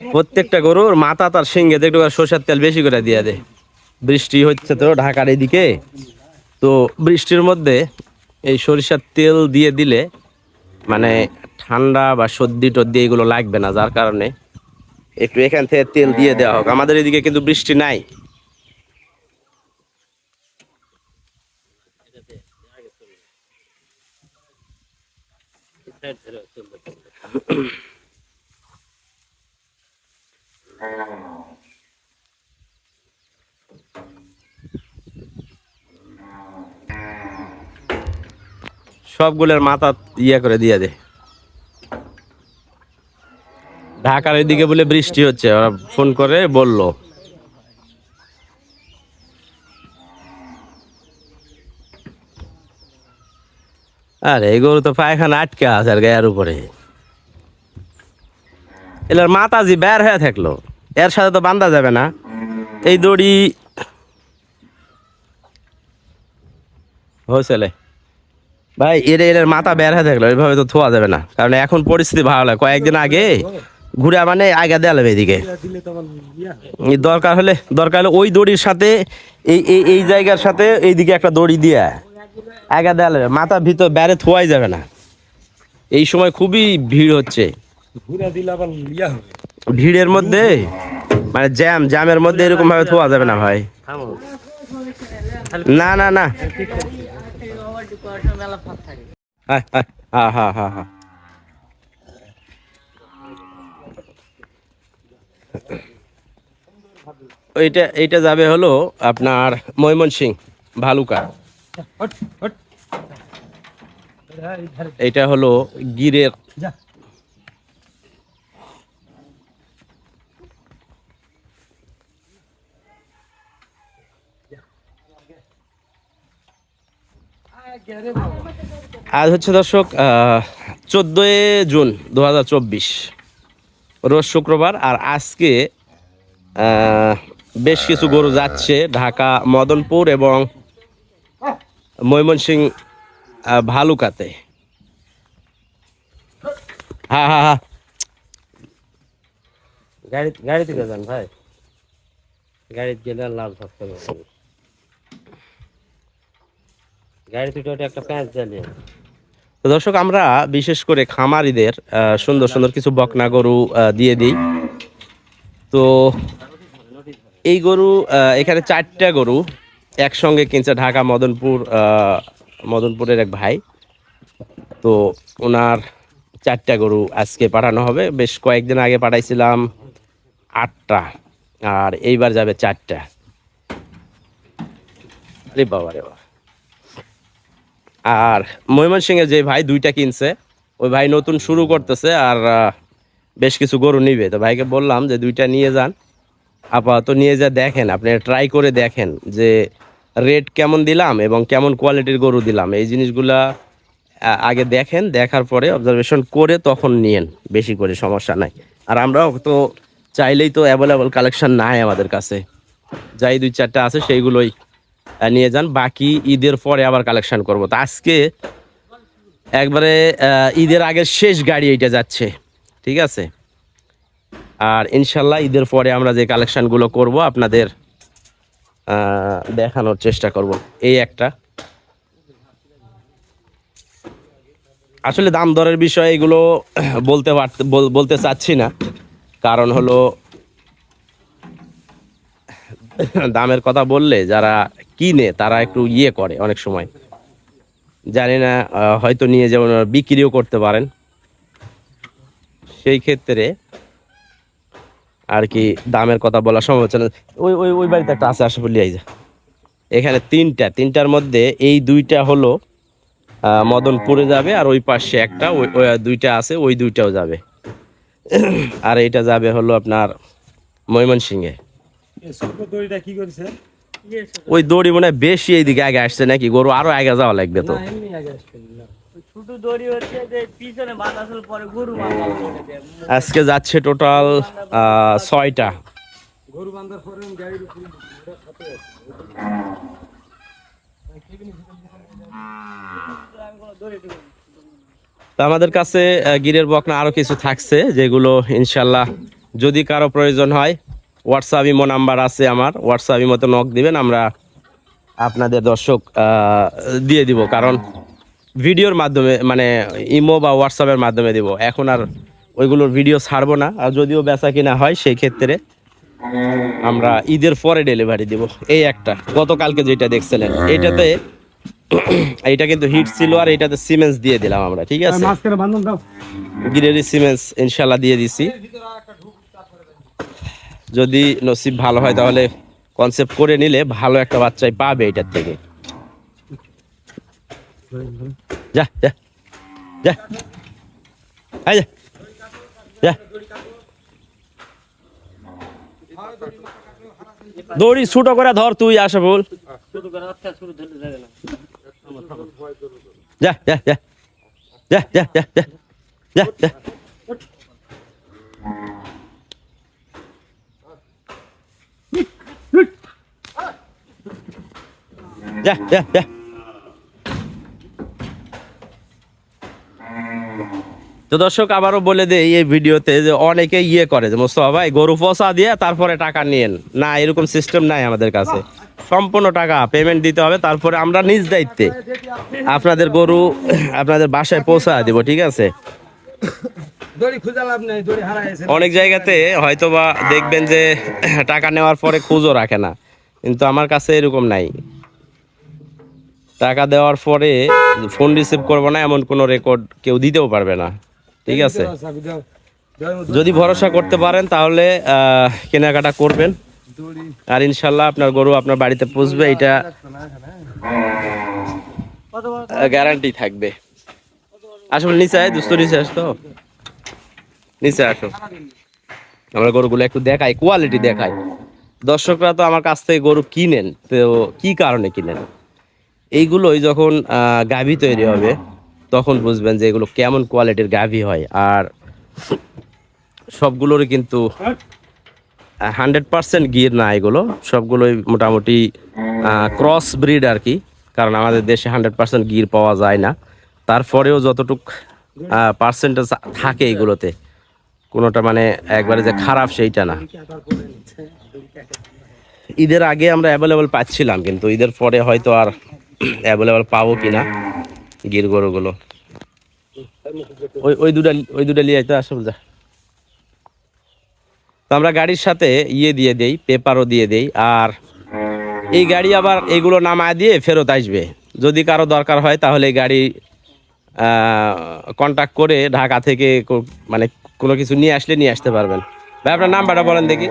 প্রত্যেকটা গরুর মাথা তার সিংহে একটু সরষের তেল বেশি করে দিয়ে দেয়। বৃষ্টি হচ্ছে তো ঢাকার এদিকে। তো বৃষ্টির মধ্যে এই সরিষার তেল দিয়ে দিলে মানে ঠান্ডা বা সর্দি টর্দি এগুলো লাগবে না, যার কারণে একটু এখান থেকে তেল দিয়ে দেওয়া হোক। আমাদের এদিকে কিন্তু বৃষ্টি নাই। সবগুলোর মাথা ইয়ে করে দিয়ে দে। ঢাকার এদিকে বলে বৃষ্টি হচ্ছে, ওরা ফোন করে বলল। আরে, এই গরু তো পায়খানা আটকে আছে আর গায়ের উপরে। এলার মাথা জি বের হয়ে থাকল, এর সাথে তো বান্ধা যাবে না। এই দড়ি হয়েছেলে ভাই এর এর মাথা বের হয়ে থাকল এইভাবে তো থোয়া যাবে না। কারণ এখন পরিস্থিতি ভালো লাগে কয়েকদিন আগে ঘুরে মানে আগে দেওয়া যাবে এদিকে। দরকার হলে দরকার হলে ওই দড়ির সাথে এই এই এই জায়গার সাথে এইদিকে একটা দড়ি দিয়ে আগে দেওয়া যাবে মাথার ভিতর বেড়ে থোয়াই যাবে না। এই সময় খুবই ভিড় হচ্ছে। ভিড়ের মধ্যে মানে জ্যাম জ্যামের মধ্যে এরকম ভাবে থোয়া যাবে না ভাই। না না না। হ্যাঁ হ্যাঁ হ্যাঁ হ্যাঁ হ্যাঁ এইটা এইটা যাবে হলো আপনার ময়মনসিং ভালুকা। এটা হলো গিরের আজ হচ্ছে দর্শক চোদ্দোই জুন দু হাজার চব্বিশ। রোজ শুক্রবার আর আজকে বেশ কিছু গরু যাচ্ছে ঢাকা, মদনপুর এবং ময়মনসিং ভালুকাতে। হ্যাঁ হ্যাঁ হ্যাঁ গাড়ি গাড়ি থেকে যান ভাই। গাড়িতে গেলে লাভ থাকতে তো দর্শক, আমরা বিশেষ করে খামারিদের সুন্দর সুন্দর কিছু বকনা গরু দিয়ে দিই। তো এই গরু এখানে চারটা গরু, একসঙ্গে কিনছে ঢাকা মদনপুর মদনপুরের এক ভাই। তো ওনার চারটা গরু আজকে পাঠানো হবে। বেশ কয়েকদিন আগে পাঠাইছিলাম আটটা, আর এইবার যাবে চারটা। আরে বাবা রে বাবা। আর ময়মনসিংহে যে ভাই দুইটা কিনছে, ওই ভাই নতুন শুরু করতেছে আর বেশ কিছু গরু নিবে। তো ভাইকে বললাম যে দুইটা নিয়ে যান। আপাতত নিয়ে যা দেখেন, আপনি ট্রাই করে দেখেন যে রেট কেমন দিলাম এবং কেমন কোয়ালিটির গরু দিলাম। এই জিনিসগুলা আগে দেখেন, দেখার পরে অবজারভেশন করে তখন নিয়েন, বেশি করে সমস্যা নাই। আর আমরাও তো চাইলেই তো অ্যাভেলেবল কালেকশন নাই আমাদের কাছে। যাই দুই চারটা আছে, সেইগুলোই নিয়ে যান। বাকি ঈদের পরে আবার কালেকশন করব। তো আজকে একবারে ঈদের আগের শেষ গাড়ি এইটা যাচ্ছে। ঠিক আছে? আর ইনশাল্লাহ ঈদের পরে আমরা যে কালেকশনগুলো করব, আপনাদের দেখানোর চেষ্টা করব। এই একটা। আসলে দাম দরের বিষয়ে এগুলো বলতে বলতে চাচ্ছি না। কারণ হলো, দামের কথা বললে যারা কিনে, তারা একটু ইয়ে করে অনেক সময়। জানি না হয়তো নিয়ে যেমন বিক্রিও করতে পারেন। সেই ক্ষেত্রে আর কি দামের কথা বলা সম্ভব হচ্ছে না। ওই ওই ওই বাড়িতে একটা আছে আশা বলি যে। এখানে তিনটা, তিনটার মধ্যে এই দুইটা হলো মদনপুরে যাবে আর ওই পাশে একটা, ওই দুইটা আছে, ওই দুইটাও যাবে। আর এইটা যাবে হলো আপনার ময়মনসিংহে। কি করেছে? ওই দড়ি মনে হয় বেশি এইদিকে আগে আসছে নাকি? গরু আরও আগে যাওয়া লাগবে তো। আজকে যাচ্ছে টোটাল ছয়টা। আমাদের কাছে গিরের বকনা আরও কিছু থাকছে যেগুলো ইনশাল্লাহ যদি কারও প্রয়োজন হয় হোয়াটসঅ্যাপ ইমো নাম্বার আছে আমার। হোয়াটসঅ্যাপ ইমোতে নক দিবেন আমরা আপনাদের দর্শক দিয়ে দিব। কারণ ভিডিওর মাধ্যমে মানে ইমো বা হোয়াটসঅ্যাপের মাধ্যমে দিব। এখন আর ওইগুলোর ভিডিও ছাড়বো না। আর যদিও বেচা কিনা হয় সেই ক্ষেত্রে আমরা ঈদের পরে ডেলিভারি দিব। এই একটা। গতকালকে যেটা দেখছিলেন এইটাতে এইটা কিন্তু হিট ছিল আর এইটাতে সিমেন্স দিয়ে দিলাম আমরা ঠিক আছে? গিরেরি সিমেন্স ইনশাল্লাহ দিয়ে দিছি। যদি নসিব ভালো হয় তাহলে কনসেপ্ট করে নিলে ভালো একটা বাচ্চাই পাবে এটার থেকে। যা যা দড়ি ছোট করে ধর তুই, আসে বল। যা যা। যা যা যা যা যা যা। যা যা যা। তো দর্শক আবারও বলে দেই এই ভিডিওতে যে অনেকে ইয়ে করে যে মোস্তফা ভাই গরু পচা দিয়ে তারপরে টাকা নিয়েন। না এরকম সিস্টেম নাই আমাদের কাছে। সম্পূর্ণ টাকা পেমেন্ট দিতে হবে তারপরে আমরা নিজ দায়িত্বে আপনাদের গরু আপনাদের বাসায় পৌঁছা দিব ঠিক আছে? অনেক জায়গাতে হয়তোবা দেখবেন যে টাকা নেওয়ার পরে খুঁজও রাখে না। কিন্তু আমার কাছে এরকম নাই। টাকা দেওয়ার পরে ফোন রিসিভ করব না, এমন কোনো রেকর্ড কেউ দিতেও পারবে না। ঠিক আছে? যদি ভরসা করতে পারেন, তাহলে কেনাকাটা করবেন। আর ইনশাল্লাহ আপনার গরু আপনার বাড়িতে পুষবে এটা গ্যারান্টি থাকবে। আসলে নিচে আয়, দুস্থ নিচে আসতো নিচে আসো আমরা গরুগুলো একটু দেখাই কোয়ালিটি দেখাই। দর্শকরা তো আমার কাছ থেকে গরু কিনেন, তো কি কারণে কিনেন? এইগুলোই যখন গাভি তৈরি হবে, তখন বুঝবেন যে এগুলো কেমন কোয়ালিটির গাভি হয়। আর সবগুলোরই কিন্তু হান্ড্রেড পার্সেন্ট গির না এগুলো। সবগুলোই মোটামুটি ক্রস ব্রিড আর কি, কারণ আমাদের দেশে হান্ড্রেড পার্সেন্ট গির পাওয়া যায় না। তারপরেও যতটুক পার্সেন্টেজ থাকে এগুলোতে, কোনোটা মানে একবারে যে খারাপ সেইটা না। ঈদের আগে আমরা অ্যাভেলেবল পাচ্ছিলাম, কিন্তু ঈদের পরে হয়তো আর অ্যাভেলেবল পাবো কিনা গির গরুগুলো। ওই ওই দুটা ওই দুটা নিয়ে তো আসল যা। তো আমরা গাড়ির সাথে ইয়ে দিয়ে দেই, পেপারও দিয়ে দেই, আর এই গাড়ি আবার এগুলো নামায় দিয়ে ফেরত আসবে। যদি কারও দরকার হয় তাহলে গাড়ি কন্ট্যাক্ট করে ঢাকা থেকে মানে কোনো কিছু নিয়ে আসলে নিয়ে আসতে পারবেন। ভাই, আপনার নাম্বারটা বলেন দেখি।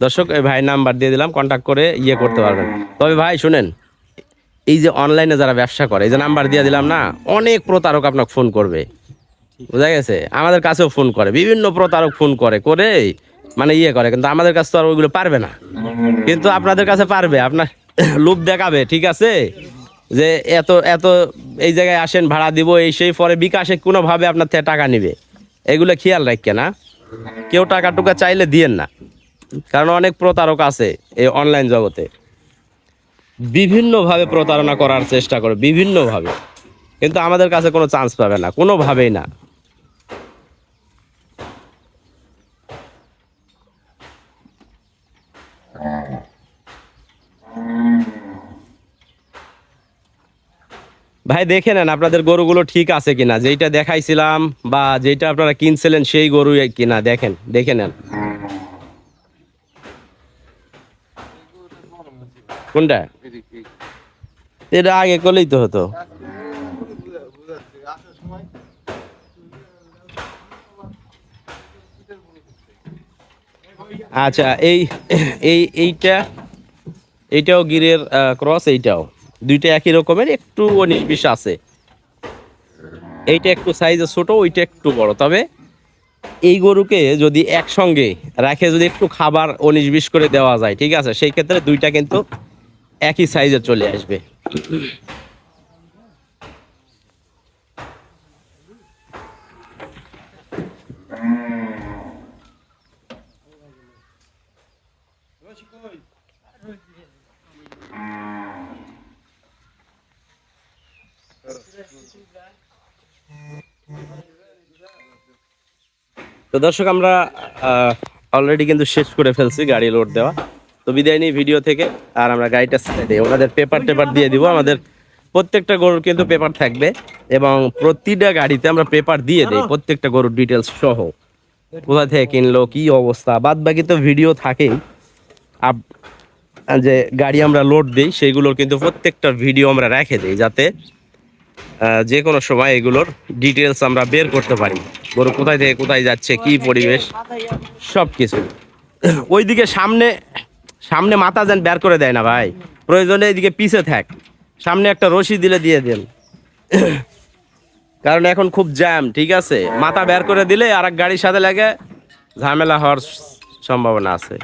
দর্শক এই ভাই নাম্বার দিয়ে দিলাম কন্ট্যাক্ট করে ইয়ে করতে পারবেন। তবে ভাই শুনেন এই যে অনলাইনে যারা ব্যবসা করে এই যে নাম্বার দিয়ে দিলাম না অনেক প্রতারক আপনাকে ফোন করবে। বুঝা গেছে? আমাদের কাছেও ফোন করে বিভিন্ন প্রতারক ফোন করে করে মানে ইয়ে করে কিন্তু আমাদের কাছে তো আর ওইগুলো পারবে না। কিন্তু আপনাদের কাছে পারবে আপনার লোভ দেখাবে ঠিক আছে? যে এত এত এই জায়গায় আসেন, ভাড়া দিব, এই সেই পরে বিকাশে কোনোভাবে আপনার থেকে টাকা নিবে। এগুলো খেয়াল রাখকে না কেউ টাকা টুকা চাইলে দিয়েন না। কারণ অনেক প্রতারক আছে এই অনলাইন জগতে। বিভিন্নভাবে প্রতারণা করার চেষ্টা করে, বিভিন্নভাবে। কিন্তু আমাদের কাছে কোনো চান্স পাবে না, কোনোভাবেই না। ভাই, দেখে নেন আপনাদের গরুগুলো ঠিক আছে কিনা। যেইটা দেখাইছিলাম বা যেইটা আপনারা কিনছিলেন সেই গরু কিনা, দেখেন, দেখে নেন। কোনটা? এটা আগে করলেই তো হতো। আচ্ছা এই এইটা, এইটাও গিরের ক্রস এইটাও। দুইটা একই রকমের, একটু উনিশ আছে। এইটা একটু সাইজে ছোট, ওইটা একটু বড়। তবে এই গরুকে যদি একসঙ্গে রাখে, যদি একটু খাবার উনিশ বিশ করে দেওয়া যায়, ঠিক আছে? সেই ক্ষেত্রে দুইটা কিন্তু একই সাইজে চলে আসবে। তো দর্শক আমরা অলরেডি কিন্তু শেষ করে ফেলছি গাড়ি লোড দেওয়া। তো বিদায় নিই ভিডিও থেকে আর আমরা গাড়িটা দিই। ওনাদের পেপার টেপার দিয়ে দিব। আমাদের প্রত্যেকটা গরুর কিন্তু পেপার থাকবে এবং প্রতিটা গাড়িতে আমরা পেপার দিয়ে দিই প্রত্যেকটা গরুর ডিটেলস সহ। কোথা থেকে কিনলো কি অবস্থা? বাদ বাকি তো ভিডিও থাকেই। আপ যে গাড়ি আমরা লোড দিই সেইগুলোর কিন্তু প্রত্যেকটা ভিডিও আমরা রেখে দিই যাতে যে কোনো সময় এগুলোর ডিটেলস আমরা বের করতে পারি। গরু কোথায় থেকে কোথায় যাচ্ছে, কি পরিবেশ? সব কিছু। ওইদিকে সামনে সামনে মাথা যেন বের করে দেয় না ভাই। প্রয়োজনে এইদিকে পিছে থাক। সামনে একটা রশি দিলে দিয়ে দেন। কারণ এখন খুব জ্যাম, ঠিক আছে? মাথা বের করে দিলে আর এক গাড়ির সাথে লাগে, ঝামেলা হওয়ার সম্ভাবনা আছে।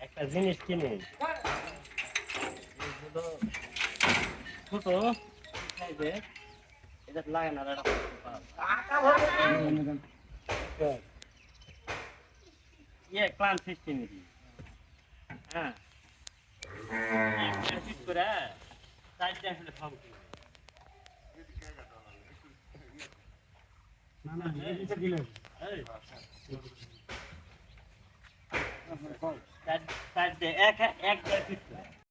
একটা জিনিস কিনে। ছোট সাইজে এটা লাগে না এটা ইয়ে ক্লান সিস্টেম হ্যাঁ। করে চারটে আসলে খাব না না দিলে চার চারটে